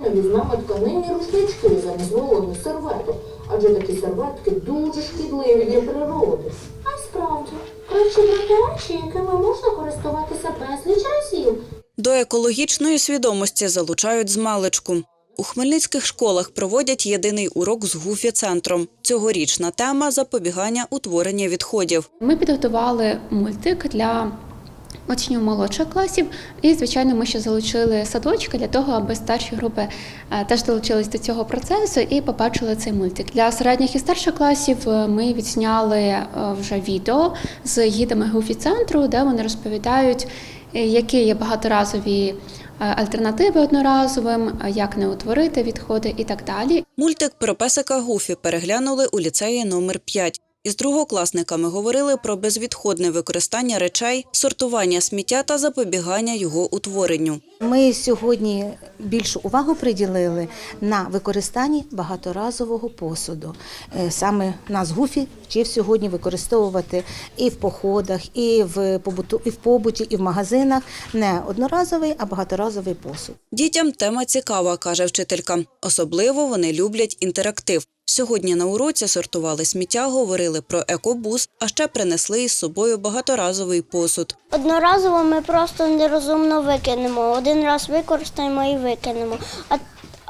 Візьмемо тканинні рушнички замість вологих серветок, адже такі серветки дуже шкідливі для природи. А й справді, краще брати речі, якими можна користуватися безліч разів. До екологічної свідомості залучають з маличку. У хмельницьких школах проводять єдиний урок з гуфі-центром. Цьогорічна тема запобігання утворення відходів. Ми підготували мультик для учнів молодших класів, і звичайно, ми ще залучили садочки для того, аби старші групи е, теж долучились до цього процесу і побачили цей мультик. Для середніх і старших класів е, ми відзняли е, вже відео з гідами гуфі центру, де вони розповідають, які є багаторазові альтернативи одноразовим, як не утворити відходи і так далі. Мультик про песика Гуфі переглянули у ліцеї номер 5. Із другокласниками говорили про безвідходне використання речей, сортування сміття та запобігання його утворенню. Ми сьогодні більшу увагу приділили на використанні багаторазового посуду. Е, Саме нас Гуфі вчив сьогодні використовувати і в походах, і в побуту, і в побуті, і в магазинах не одноразовий, а багаторазовий посуд. Дітям тема цікава, каже вчителька. Особливо вони люблять інтерактив. Сьогодні на уроці сортували сміття, говорили про екобус, а ще принесли із собою багаторазовий посуд. Одноразово ми просто нерозумно викинемо. Один раз використаємо і викинемо. А,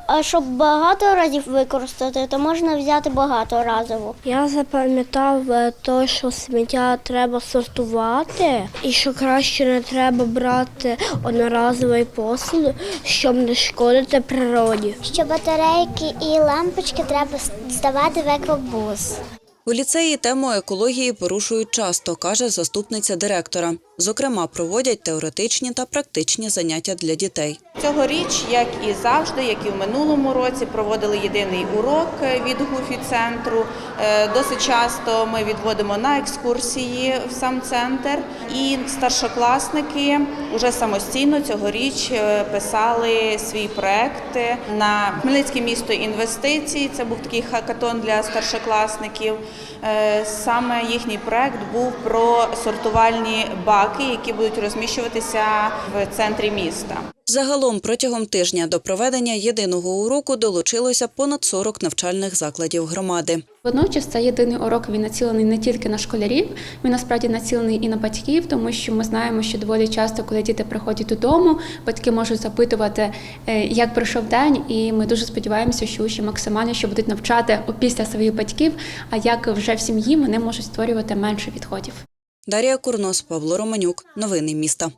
а щоб багато разів використати, то можна взяти багаторазово. Я запам'ятав е, то, що сміття треба сортувати, і що краще не треба брати одноразовий посуд, щоб не шкодити природі. Що батарейки і лампочки треба здавати в екобус. У ліцеї тему екології порушують часто, каже заступниця директора. Зокрема, проводять теоретичні та практичні заняття для дітей. Цьогоріч, як і завжди, як і в минулому році, проводили єдиний урок від гуфі центру. Е, Досить часто ми відводимо на екскурсії в сам центр, і старшокласники вже самостійно цьогоріч е, писали свій проект на Хмельницьке місто інвестицій. Це був такий хакатон для старшокласників. Е, Саме їхній проект був про сортувальні баки, які будуть розміщуватися в центрі міста. Загалом протягом тижня до проведення єдиного уроку долучилося понад 40 навчальних закладів громади. Водночас цей єдиний урок він націлений не тільки на школярів, він насправді націлений і на батьків, тому що ми знаємо, що доволі часто, коли діти приходять додому, батьки можуть запитувати, е, як пройшов день, і ми дуже сподіваємося, що учні максимально що будуть навчати опісля своїх батьків, а як вже в сім'ї вони можуть створювати менше відходів. Дар'я Курнос, Павло Романюк. Новини міста.